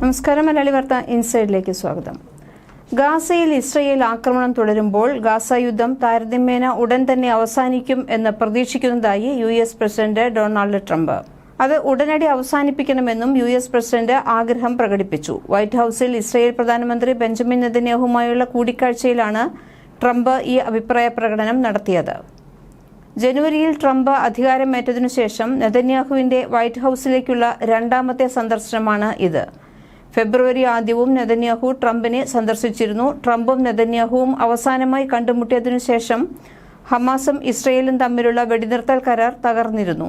നമസ്കാരം മലയാളി വാർത്ത ഇൻസൈഡിലേക്ക് സ്വാഗതം. ഗാസയിൽ ഇസ്രയേൽ ആക്രമണം തുടരുമ്പോൾ ഗാസ യുദ്ധം താരതമ്യേന ഉടൻ തന്നെ അവസാനിക്കും എന്ന് പ്രതീക്ഷിക്കുന്നതായി U S president Donald Trump. അത് ഉടനടി അവസാനിപ്പിക്കണമെന്നും യു എസ് പ്രസിഡന്റ് ആഗ്രഹം പ്രകടിപ്പിച്ചു. വൈറ്റ് ഹൌസിൽ ഇസ്രയേൽ പ്രധാനമന്ത്രി ബെഞ്ചമിൻ നെതന്യാഹുമായുള്ള കൂടിക്കാഴ്ചയിലാണ് ട്രംപ് ഈ അഭിപ്രായ പ്രകടനം നടത്തിയത്. ജനുവരിയിൽ ട്രംപ് അധികാരമേറ്റതിനു ശേഷം നെതന്യാഹുവിന്റെ വൈറ്റ് ഹൌസിലേക്കുള്ള രണ്ടാമത്തെ സന്ദർശനമാണ് ഇത്. ഫെബ്രുവരി ആദ്യവും നെതന്യാഹു ട്രംപിനെ സന്ദർശിച്ചിരുന്നു. ട്രംപും നെതന്യാഹുവും അവസാനമായി കണ്ടുമുട്ടിയതിനു ശേഷം ഹമാസും ഇസ്രയേലും തമ്മിലുള്ള വെടിനിർത്തൽ കരാർ തകർന്നിരുന്നു.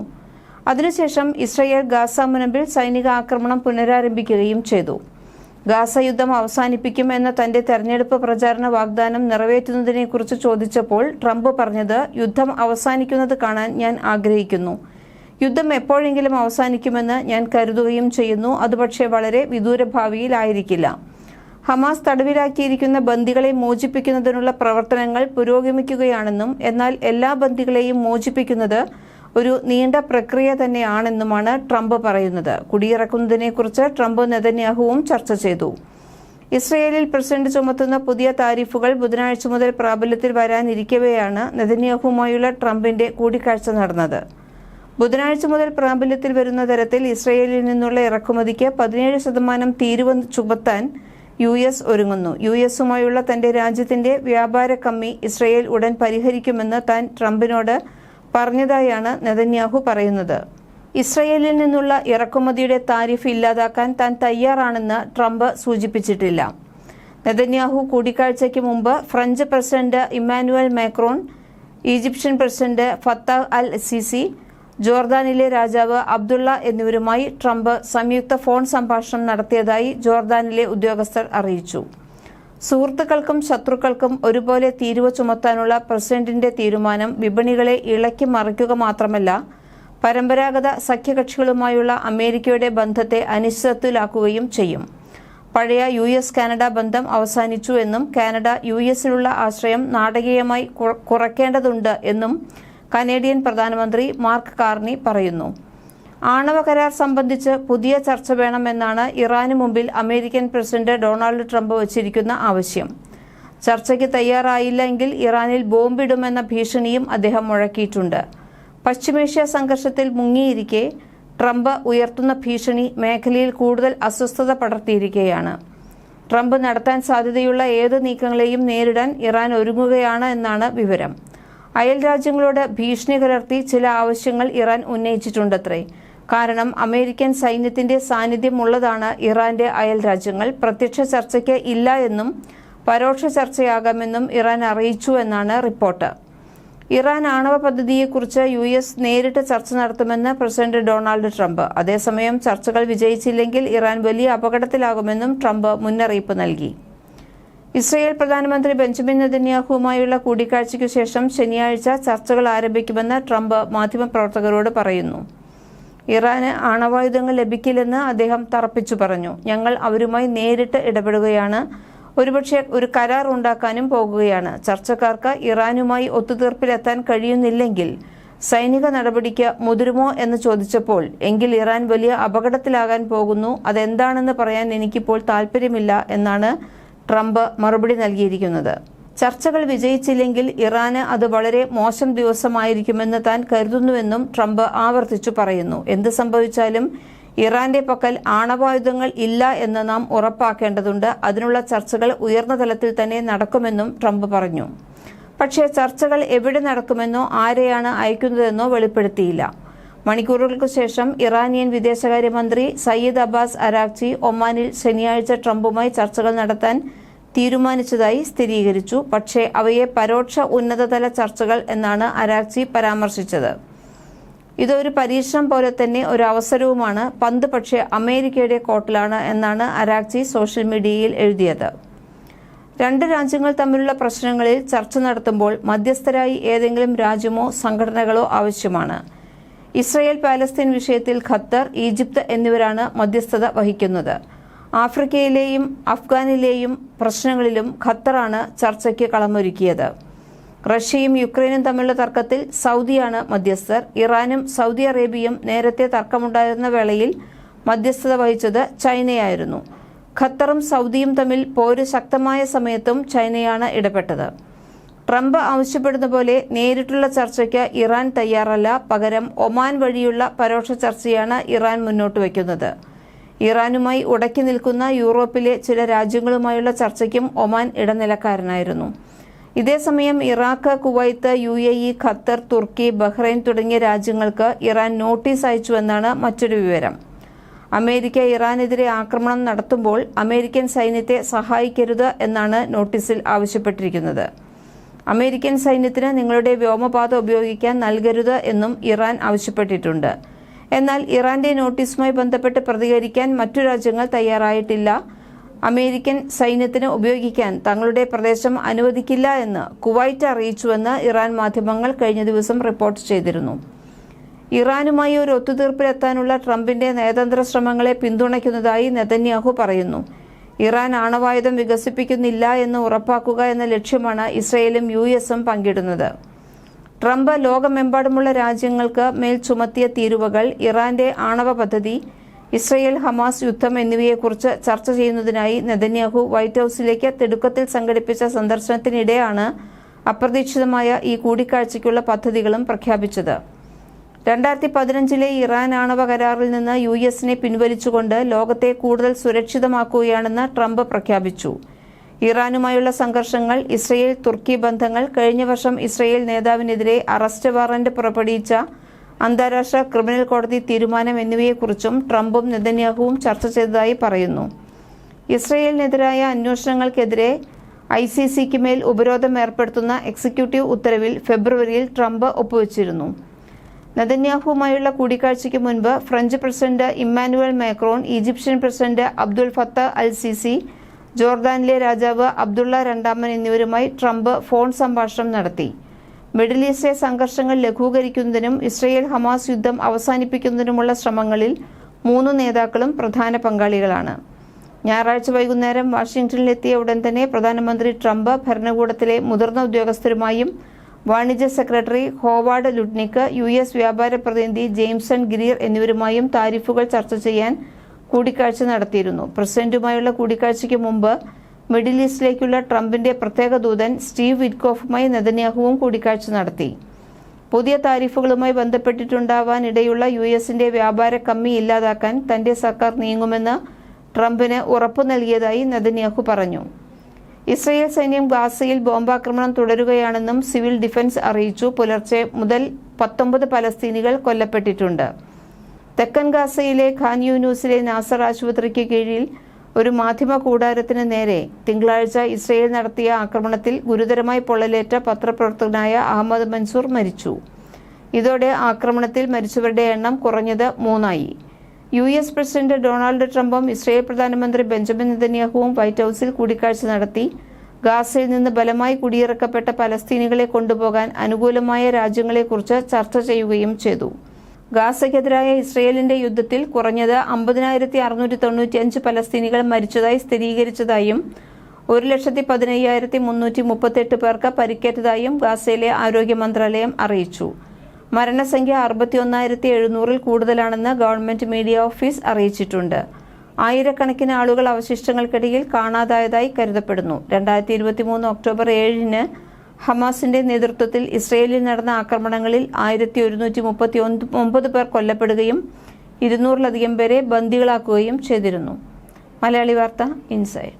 അതിനുശേഷം ഇസ്രയേൽ ഗാസ മുനമ്പിൽ സൈനിക ആക്രമണം പുനരാരംഭിക്കുകയും ചെയ്തു. ഗാസ യുദ്ധം അവസാനിപ്പിക്കും എന്ന തന്റെ തെരഞ്ഞെടുപ്പ് പ്രചാരണ വാഗ്ദാനം നിറവേറ്റുന്നതിനെക്കുറിച്ച് ചോദിച്ചപ്പോൾ ട്രംപ് പറഞ്ഞത് യുദ്ധം അവസാനിക്കുന്നത് കാണാൻ ഞാൻ ആഗ്രഹിക്കുന്നു. യുദ്ധം എപ്പോഴെങ്കിലും അവസാനിക്കുമെന്ന് ഞാൻ കരുതുകയും ചെയ്യുന്നു. അത് പക്ഷേ വളരെ വിദൂര ഭാവിയിലായിരിക്കില്ല ഹമാസ് തടവിലാക്കിയിരിക്കുന്ന ബന്ദികളെ മോചിപ്പിക്കുന്നതിനുള്ള പ്രവർത്തനങ്ങൾ പുരോഗമിക്കുകയാണെന്നും എന്നാൽ എല്ലാ ബന്ദികളെയും മോചിപ്പിക്കുന്നത് ഒരു നീണ്ട പ്രക്രിയ തന്നെയാണെന്നുമാണ് ട്രംപ് പറയുന്നത്. കുടിയിറക്കുന്നതിനെക്കുറിച്ച് ട്രംപ് നെതന്യാഹുവും ചർച്ച ചെയ്തു. ഇസ്രയേലിൽ പ്രസിഡന്റ് ചുമത്തുന്ന പുതിയ താരിഫുകൾ ബുധനാഴ്ച മുതൽ പ്രാബല്യത്തിൽ വരാനിരിക്കവെയാണ് നെതന്യാഹുവുമായുള്ള ട്രംപിന്റെ കൂടിക്കാഴ്ച നടന്നത്. ബുധനാഴ്ച മുതൽ പ്രാബല്യത്തിൽ വരുന്ന തരത്തിൽ ഇസ്രയേലിൽ നിന്നുള്ള ഇറക്കുമതിക്ക് പതിനേഴ് ശതമാനം തീരുവ ചുമത്താൻ യു എസ് ഒരുങ്ങുന്നു. യു എസുമായുള്ള തന്റെ രാജ്യത്തിന്റെ വ്യാപാര കമ്മി ഇസ്രയേൽ ഉടൻ പരിഹരിക്കുമെന്ന് താൻ ട്രംപിനോട് പറഞ്ഞതായാണ് നെതന്യാഹു പറയുന്നത്. ഇസ്രയേലിൽ നിന്നുള്ള ഇറക്കുമതിയുടെ താരിഫ് ഇല്ലാതാക്കാൻ താൻ തയ്യാറാണെന്ന് ട്രംപ് സൂചിപ്പിച്ചിട്ടില്ല. നെതന്യാഹു കൂടിക്കാഴ്ചയ്ക്ക് മുമ്പ് French president Emmanuel Macron Egyptian president Fattah al Sisi ജോർദാനിലെ രാജാവ് അബ്ദുള്ള എന്നിവരുമായി ട്രംപ് സംയുക്ത ഫോൺ സംഭാഷണം നടത്തിയതായി ജോർദാനിലെ ഉദ്യോഗസ്ഥർ അറിയിച്ചു. സുഹൃത്തുക്കൾക്കും ശത്രുക്കൾക്കും ഒരുപോലെ തീരുവ ചുമത്താനുള്ള പ്രസിഡന്റിന്റെ തീരുമാനം വിപണികളെ ഇളക്കി മറിക്കുക മാത്രമല്ല പരമ്പരാഗത സഖ്യകക്ഷികളുമായുള്ള അമേരിക്കയുടെ ബന്ധത്തെ അനിശ്ചിതത്വത്തിലാക്കുകയും ചെയ്യും. പഴയ യു എസ് കാനഡ ബന്ധം അവസാനിച്ചു എന്നും കാനഡ യു എസിലുള്ള ആശ്രയം നാടകീയമായി കുറ- കുറയ്ക്കേണ്ടതുണ്ട് എന്നും കനേഡിയൻ പ്രധാനമന്ത്രി മാർക്ക് കാർണി പറയുന്നു. ആണവ കരാർ സംബന്ധിച്ച് പുതിയ ചർച്ച വേണമെന്നാണ് ഇറാന് മുമ്പിൽ അമേരിക്കൻ പ്രസിഡന്റ് ഡൊണാൾഡ് ട്രംപ് വച്ചിരിക്കുന്ന ആവശ്യം. ചർച്ചയ്ക്ക് തയ്യാറായില്ലെങ്കിൽ ഇറാനിൽ ബോംബിടുമെന്ന ഭീഷണിയും അദ്ദേഹം മുഴക്കിയിട്ടുണ്ട്. പശ്ചിമേഷ്യ സംഘർഷത്തിൽ മുങ്ങിയിരിക്കെ ട്രംപ് ഉയർത്തുന്ന ഭീഷണി മേഖലയിൽ കൂടുതൽ അസ്വസ്ഥത പടർത്തിയിരിക്കുകയാണ് ട്രംപ് നടത്താൻ സാധ്യതയുള്ള ഏത് നീക്കങ്ങളെയും നേരിടാൻ ഇറാൻ ഒരുങ്ങുകയാണ് എന്നാണ് വിവരം. അയൽ രാജ്യങ്ങളോട് ഭീഷണി കലർത്തി ചില ആവശ്യങ്ങൾ ഇറാൻ ഉന്നയിച്ചിട്ടുണ്ടത്രേ. കാരണം അമേരിക്കൻ സൈന്യത്തിന്റെ സാന്നിധ്യമുള്ളതാണ് ഇറാന്റെ അയൽ രാജ്യങ്ങൾ. പ്രത്യക്ഷ ചർച്ചയ്ക്ക് ഇല്ല എന്നും പരോക്ഷ ചർച്ചയാകാമെന്നും ഇറാൻ അറിയിച്ചു എന്നാണ് റിപ്പോർട്ട്. ഇറാൻ ആണവ പദ്ധതിയെക്കുറിച്ച് യു എസ് നേരിട്ട് ചർച്ച നടത്തുമെന്ന് പ്രസിഡന്റ് ഡൊണാൾഡ് ട്രംപ്. അതേസമയം ചർച്ചകൾ വിജയിച്ചില്ലെങ്കിൽ ഇറാൻ വലിയ അപകടത്തിലാകുമെന്നും ട്രംപ് മുന്നറിയിപ്പ് നൽകി. ഇസ്രയേൽ പ്രധാനമന്ത്രി ബെഞ്ചമിൻ നെതന്യാഹുവുമായുള്ള കൂടിക്കാഴ്ചയ്ക്ക് ശേഷം ശനിയാഴ്ച ചർച്ചകൾ ആരംഭിക്കുമെന്ന് ട്രംപ് മാധ്യമപ്രവർത്തകരോട് പറയുന്നു. ഇറാന് ആണവായുധങ്ങൾ ലഭിക്കില്ലെന്ന് അദ്ദേഹം തറപ്പിച്ചു പറഞ്ഞു. ഞങ്ങൾ അവരുമായി നേരിട്ട് ഇടപെടുകയാണ്. ഒരുപക്ഷെ ഒരു കരാർ ഉണ്ടാക്കാനും പോകുകയാണ്. ചർച്ചക്കാർക്ക് ഇറാനുമായി ഒത്തുതീർപ്പിലെത്താൻ കഴിയുന്നില്ലെങ്കിൽ സൈനിക നടപടിക്ക് മുതിരുമോ എന്ന് ചോദിച്ചപ്പോൾ എങ്കിൽ ഇറാൻ വലിയ അപകടത്തിലാകാൻ പോകുന്നു. അതെന്താണെന്ന് പറയാൻ എനിക്കിപ്പോൾ താല്പര്യമില്ല എന്നാണ് ട്രംപ് മറുപടി നൽകിയിരിക്കുന്നത്. ചർച്ചകൾ വിജയിച്ചില്ലെങ്കിൽ ഇറാന് അത് വളരെ മോശം ദിവസമായിരിക്കുമെന്ന് താൻ കരുതുന്നുവെന്നും ട്രംപ് ആവർത്തിച്ചു പറയുന്നു. എന്ത് സംഭവിച്ചാലും ഇറാന്റെ പക്കൽ ആണവായുധങ്ങൾ ഇല്ല എന്ന് നാം ഉറപ്പാക്കേണ്ടതുണ്ട്. അതിനുള്ള ചർച്ചകൾ ഉയർന്ന തലത്തിൽ തന്നെ നടക്കുമെന്നും ട്രംപ് പറഞ്ഞു. പക്ഷേ ചർച്ചകൾ എവിടെ നടക്കുമെന്നോ ആരെയാണ് അയക്കുന്നതെന്നോ വെളിപ്പെടുത്തിയില്ല. മണിക്കൂറുകൾക്ക് ശേഷം ഇറാനിയൻ വിദേശകാര്യമന്ത്രി സയ്യിദ് അബ്ബാസ് അരാക്ചി ഒമാനിൽ ശനിയാഴ്ച ട്രംപുമായി ചർച്ചകൾ നടത്താൻ തീരുമാനിച്ചതായി സ്ഥിരീകരിച്ചു. പക്ഷേ അവയെ പരോക്ഷ ഉന്നതതല ചർച്ചകൾ എന്നാണ് അരാക്ചി പരാമർശിച്ചത്. ഇതൊരു പരീക്ഷണം പോലെ തന്നെ ഒരു അവസരവുമാണ്. പന്ത് പക്ഷേ അമേരിക്കയുടെ കോട്ടിലാണ് എന്നാണ് അരാക്ചി സോഷ്യൽ മീഡിയയിൽ എഴുതിയത്. രണ്ട് രാജ്യങ്ങൾ തമ്മിലുള്ള പ്രശ്നങ്ങളിൽ ചർച്ച നടത്തുമ്പോൾ മധ്യസ്ഥരായി ഏതെങ്കിലും രാജ്യമോ സംഘടനകളോ ആവശ്യമാണ്. ഇസ്രയേൽ പാലസ്തീൻ വിഷയത്തിൽ ഖത്തർ ഈജിപ്ത് എന്നിവരാണ് മധ്യസ്ഥത വഹിക്കുന്നത്. ആഫ്രിക്കയിലെയും അഫ്ഗാനിലെയും പ്രശ്നങ്ങളിലും ഖത്തറാണ് ചർച്ചയ്ക്ക് കളമൊരുക്കിയത്. റഷ്യയും യുക്രൈനും തമ്മിലുള്ള തർക്കത്തിൽ സൗദിയാണ് മധ്യസ്ഥർ. ഇറാനും സൗദി അറേബ്യയും നേരത്തെ തർക്കമുണ്ടായിരുന്ന വേളയിൽ മധ്യസ്ഥത വഹിച്ചത് ചൈനയായിരുന്നു. ഖത്തറും സൗദിയും തമ്മിൽ പോര് ശക്തമായ സമയത്തും ചൈനയാണ് ഇടപെട്ടത്. ട്രംപ് ആവശ്യപ്പെടുന്ന പോലെ നേരിട്ടുള്ള ചർച്ചയ്ക്ക് ഇറാൻ തയ്യാറല്ല. പകരം ഒമാൻ വഴിയുള്ള പരോക്ഷ ചർച്ചയാണ് ഇറാൻ മുന്നോട്ട് വയ്ക്കുന്നത്. ഇറാനുമായി ഉടക്കി നിൽക്കുന്ന യൂറോപ്പിലെ ചില രാജ്യങ്ങളുമായുള്ള ചർച്ചയ്ക്കും ഒമാൻ ഇടനിലക്കാരനായിരുന്നു. ഇതേസമയം Iraq Kuwait U A E Qatar Turkey Bahrain തുടങ്ങിയ രാജ്യങ്ങൾക്ക് ഇറാൻ നോട്ടീസ് അയച്ചുവെന്നാണ് മറ്റൊരു വിവരം. അമേരിക്ക ഇറാനെതിരെ ആക്രമണം നടത്തുമ്പോൾ അമേരിക്കൻ സൈന്യത്തെ സഹായിക്കരുത് എന്നാണ് നോട്ടീസിൽ ആവശ്യപ്പെട്ടിരിക്കുന്നത്. അമേരിക്കൻ സൈന്യത്തിന് നിങ്ങളുടെ വ്യോമപാത ഉപയോഗിക്കാൻ നൽകരുത് എന്നും ഇറാൻ ആവശ്യപ്പെട്ടിട്ടുണ്ട്. എന്നാൽ ഇറാന്റെ നോട്ടീസുമായി ബന്ധപ്പെട്ട് പ്രതികരിക്കാൻ മറ്റു രാജ്യങ്ങൾ തയ്യാറായിട്ടില്ല. അമേരിക്കൻ സൈന്യത്തിന് ഉപയോഗിക്കാൻ തങ്ങളുടെ പ്രദേശം അനുവദിക്കില്ല എന്ന് കുവൈറ്റ് അറിയിച്ചുവെന്ന് ഇറാൻ മാധ്യമങ്ങൾ കഴിഞ്ഞ ദിവസം റിപ്പോർട്ട് ചെയ്തിരുന്നു. ഇറാനുമായി ഒരു ഒത്തുതീർപ്പിലെത്താനുള്ള ട്രംപിന്റെ നയതന്ത്ര ശ്രമങ്ങളെ പിന്തുണയ്ക്കുന്നതായി നെതന്യാഹു പറയുന്നു. ഇറാൻ ആണവായുധം വികസിപ്പിക്കുന്നില്ല എന്ന് ഉറപ്പാക്കുക എന്ന ലക്ഷ്യമാണ് ഇസ്രയേലും യു എസും പങ്കിടുന്നത്. ട്രംപ് ലോകമെമ്പാടുമുള്ള രാജ്യങ്ങൾക്ക് മേൽ ചുമത്തിയ തീരുവകൾ ഇറാന്റെ ആണവ പദ്ധതി ഇസ്രയേൽ ഹമാസ് യുദ്ധം എന്നിവയെക്കുറിച്ച് ചർച്ച ചെയ്യുന്നതിനായി നെതന്യാഹു വൈറ്റ് ഹൌസിലേക്ക് തിടുക്കത്തിൽ സംഘടിപ്പിച്ച സന്ദർശനത്തിനിടെയാണ് അപ്രതീക്ഷിതമായ ഈ കൂടിക്കാഴ്ചയ്ക്കുള്ള പദ്ധതികളും പ്രഖ്യാപിച്ചത്. രണ്ടായിരത്തി പതിനഞ്ചിലെ ഇറാൻ ആണവ കരാറിൽ നിന്ന് യു എസിനെ പിൻവലിച്ചുകൊണ്ട് ലോകത്തെ കൂടുതൽ സുരക്ഷിതമാക്കുകയാണെന്ന് ട്രംപ് പ്രഖ്യാപിച്ചു. ഇറാനുമായുള്ള സംഘർഷങ്ങൾ ഇസ്രയേൽ തുർക്കി ബന്ധങ്ങൾ കഴിഞ്ഞ വർഷം ഇസ്രയേൽ നേതാവിനെതിരെ അറസ്റ്റ് വാറന്റ് പുറപ്പെടുവിച്ച അന്താരാഷ്ട്ര ക്രിമിനൽ കോടതി തീരുമാനം എന്നിവയെക്കുറിച്ചും ട്രംപും നെതന്യാഹുവും ചർച്ച ചെയ്തതായി പറയുന്നു. ഇസ്രയേലിനെതിരായ അന്വേഷണങ്ങൾക്കെതിരെ ഐ സി സിക്ക് മേൽ ഉപരോധം ഏർപ്പെടുത്തുന്ന എക്സിക്യൂട്ടീവ് ഉത്തരവിൽ ഫെബ്രുവരിയിൽ ട്രംപ് ഒപ്പുവച്ചിരുന്നു. നെതന്യാഹുവുമായുള്ള കൂടിക്കാഴ്ചയ്ക്ക് മുൻപ് French president Emmanuel Macron Egyptian president Abdul Fattah al Sisi ജോർദാനിലെ രാജാവ് അബ്ദുള്ള രണ്ടാമൻ എന്നിവരുമായി ട്രംപ് ഫോൺ സംഭാഷണം നടത്തി. മിഡിൽ ഈസ്റ്റിലെ സംഘർഷങ്ങൾ ലഘൂകരിക്കുന്നതിനും ഇസ്രയേൽ ഹമാസ് യുദ്ധം അവസാനിപ്പിക്കുന്നതിനുമുള്ള ശ്രമങ്ങളിൽ മൂന്ന് നേതാക്കളും പ്രധാന പങ്കാളികളാണ്. ഞായറാഴ്ച വൈകുന്നേരം വാഷിംഗ്ടണിലെത്തിയ ഉടൻ തന്നെ പ്രധാനമന്ത്രി ട്രംപ് ഭരണകൂടത്തിലെ മുതിർന്ന ഉദ്യോഗസ്ഥരുമായും വാണിജ്യ secretary Howard Lutnick U S വ്യാപാര പ്രതിനിധി ജെയിംസൺ ഗിരീർ എന്നിവരുമായും താരിഫുകൾ ചർച്ച ചെയ്യാൻ കൂടിക്കാഴ്ച നടത്തിയിരുന്നു. പ്രസിഡന്റുമായുള്ള കൂടിക്കാഴ്ചയ്ക്ക് മുമ്പ് മിഡിൽ ഈസ്റ്റിലേക്കുള്ള ട്രംപിന്റെ പ്രത്യേക ദൂതൻ സ്റ്റീവ് വിറ്റ്കോഫുമായി നെതന്യാഹുവും കൂടിക്കാഴ്ച നടത്തി. പുതിയ താരിഫുകളുമായി ബന്ധപ്പെട്ടിട്ടുണ്ടാവാനിടയുള്ള യു എസിന്റെ വ്യാപാര കമ്മി ഇല്ലാതാക്കാൻ തന്റെ സർക്കാർ നീങ്ങുമെന്ന് ട്രംപിന് ഉറപ്പു നൽകിയതായി നെതന്യാഹു പറഞ്ഞു. ഇസ്രയേൽ സൈന്യം ഗാസയിൽ ബോംബാക്രമണം തുടരുകയാണെന്നും സിവിൽ ഡിഫൻസ് അറിയിച്ചു. പുലർച്ചെ മുതൽ പത്തൊമ്പത് പലസ്തീനികൾ കൊല്ലപ്പെട്ടിട്ടുണ്ട്. തെക്കൻ ഗാസയിലെ ഖാൻ യൂനൂസിലെ നാസർ ആശുപത്രിക്ക് കീഴിൽ ഒരു മാധ്യമ കൂടാരത്തിന് നേരെ തിങ്കളാഴ്ച ഇസ്രയേൽ നടത്തിയ ആക്രമണത്തിൽ ഗുരുതരമായി പൊള്ളലേറ്റ പത്രപ്രവർത്തകനായ അഹമ്മദ് മൻസൂർ മരിച്ചു. ഇതോടെ ആക്രമണത്തിൽ മരിച്ചവരുടെ എണ്ണം കുറഞ്ഞത് മൂന്നായി. യു എസ് പ്രസിഡന്റ് ഡൊണാൾഡ് ട്രംപും ഇസ്രയേൽ പ്രധാനമന്ത്രി ബെഞ്ചമിൻ നെതന്യാഹുവും വൈറ്റ് ഹൌസിൽ കൂടിക്കാഴ്ച നടത്തി. ഗാസയിൽ നിന്ന് ബലമായി കുടിയിറക്കപ്പെട്ട പലസ്തീനികളെ കൊണ്ടുപോകാൻ അനുകൂലമായ രാജ്യങ്ങളെക്കുറിച്ച് ചർച്ച ചെയ്യുകയും ചെയ്തു. ഗാസയ്ക്കെതിരായ ഇസ്രയേലിന്റെ യുദ്ധത്തിൽ കുറഞ്ഞത് അമ്പതിനായിരത്തി അറുന്നൂറ്റി തൊണ്ണൂറ്റിയഞ്ച് പലസ്തീനികൾ മരിച്ചതായി സ്ഥിരീകരിച്ചതായും ഒരു ലക്ഷത്തി പതിനയ്യായിരത്തി മുന്നൂറ്റി മുപ്പത്തെട്ട് പേർക്ക് പരിക്കേറ്റതായും ഗാസയിലെ ആരോഗ്യ മന്ത്രാലയം അറിയിച്ചു. മരണസംഖ്യ അറുപത്തിയൊന്നായിരത്തി എഴുന്നൂറിൽ കൂടുതലാണെന്ന് ഗവൺമെന്റ് മീഡിയ ഓഫീസ് അറിയിച്ചിട്ടുണ്ട്. ആയിരക്കണക്കിന് ആളുകൾ അവശിഷ്ടങ്ങൾക്കിടയിൽ കാണാതായതായി കരുതപ്പെടുന്നു. രണ്ടായിരത്തി ഇരുപത്തി മൂന്ന് ഒക്ടോബർ ഏഴിന് ഹമാസിന്റെ നേതൃത്വത്തിൽ ഇസ്രയേലിൽ നടന്ന ആക്രമണങ്ങളിൽ ആയിരത്തി ഒരുന്നൂറ്റി മുപ്പത്തി ഒമ്പത് പേർ കൊല്ലപ്പെടുകയും ഇരുന്നൂറിലധികം പേരെ ബന്ദികളാക്കുകയും ചെയ്തിരുന്നു. മലയാളി വാർത്ത ഇൻസൈഡ്